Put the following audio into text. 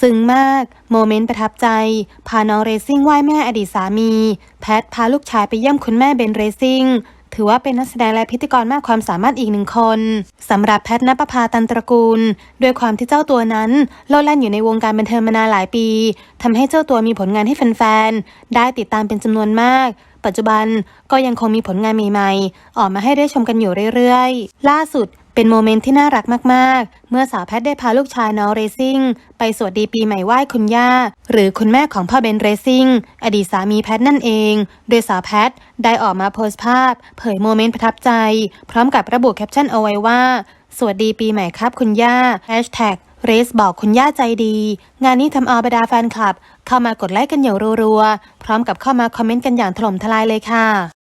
ซึ้งมาก โมเมนต์ประทับใจ พาน้องเรซิ่งไหว้แม่อดีตสามี แพทพาลูกชายไปเยี่ยมคุณแม่เบนเรซิ่งถือว่าเป็นนักแสดงและพิธีกรมากความสามารถอีกหนึ่งคนสำหรับแพทณปภาตันตระกูล ด้วยความที่เจ้าตัวนั้นโลดแล่นอยู่ในวงการบันเทิงมานานหลายปีทำให้เจ้าตัวมีผลงานให้แฟนๆ ได้ติดตามเป็นจำนวนมาก ปัจจุบันก็ยังคงมีผลงานใหม่ๆ ออกมาให้ได้ชมกันอยู่เรื่อยๆ ล่าสุด เป็นโมเมนต์ที่น่ารักมากๆ เมื่อสาวแพทได้พาลูกชายน้องเรซิ่งไปสวัสดีปีใหม่ไหว้คุณย่า หรือคุณแม่ของพ่อเบนเรซิ่งอดีตสามีแพทนั่นเอง โดยสาวแพทได้ออกมาโพสต์ภาพ เผยโมเมนต์ประทับใจ พร้อมกับระบุแคปชั่นเอาไว้ว่า สวัสดีปีใหม่ครับคุณย่า Hashtag เรสบอกคุณย่าใจดี งานนี้ทำเอาบรรดาแฟนคลับ เข้ามากดไลค์กันอย่างรัวๆ พร้อมกับเข้ามาคอมเมนต์กันอย่างถล่มทลายเลยค่ะ